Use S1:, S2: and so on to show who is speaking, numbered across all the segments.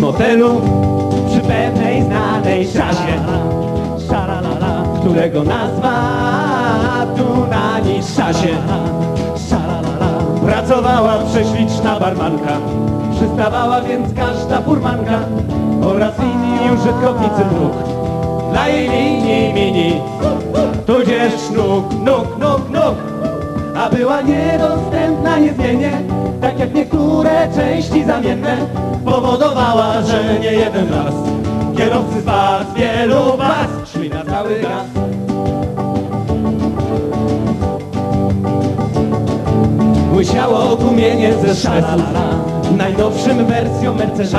S1: motelu przy pewnej znanej trasie,
S2: Szaralala,
S1: którego nazwa tu na niższasie.
S2: szaralala,
S1: Pracowała prześliczna barmanka, przystawała więc każda furmanka oraz inni użytkownicy dróg. Dla jej linii mini, tudzież nóg, nóg, nóg, nóg, a była niedostępna niezmiennie, części zamienne, powodowała, że nie jeden raz kierowcy z was, wielu was szli na cały gaz. Łysiało tłumienie ze stresu Najnowszym wersją Mercedesu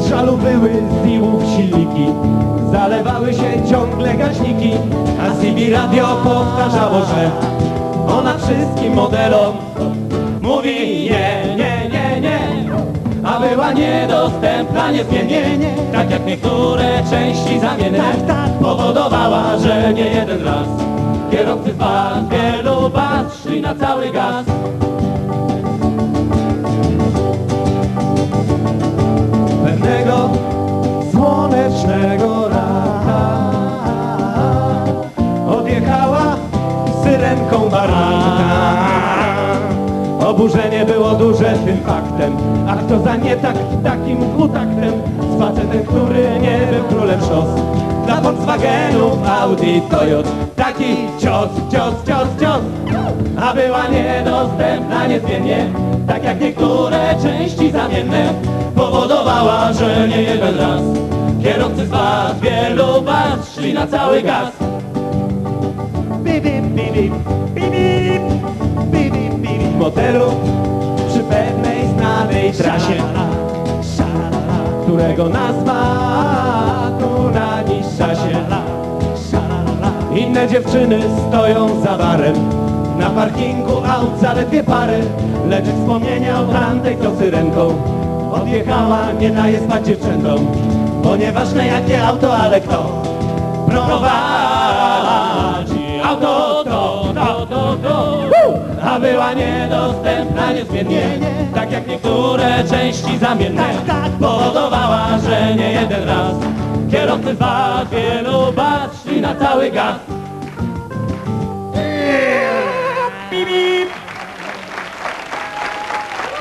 S1: Z żalu były z silniki. Zalewały się ciągle gaśniki A CB radio powtarzało, że Ona wszystkim modelom Mówi nie, była niedostępna niezmiennie Tak jak niektóre części zamienne. Powodowała, że nie jeden raz Kierowcy z wielu was Szli na cały gaz. Pewnego słonecznego rana odjechała syrenką baranka. Oburzenie było duże tym faktem. A kto za nie tak takim utaktem Zwa ten, który nie był królem szos. Dla Volkswagenów, Audi, Toyota. Taki cios, cios, cios, cios. A była niedostępna niezmiennie. Tak jak niektóre części zamienne. Powodowała, że nie jeden raz. Kierowcy z was, wielu was Szli na cały gaz. Bip, bip, bip, bip, bip, bip motelu przy pewnej znanej trasie, którego nazwa tu na niższasie.
S2: szaralala,
S1: Inne dziewczyny stoją za barem Na parkingu aut zaledwie parę Lecz wspomnienia o tamtej to syrenką Odjechała, nie daje spać dziewczętom Bo nieważne jakie auto, ale kto Prowadzi była niedostępna niezmiennie Tak jak niektóre części zamienne. Powodowała, że nie jeden raz. Kierowcy z was, wielu was szli na cały gaz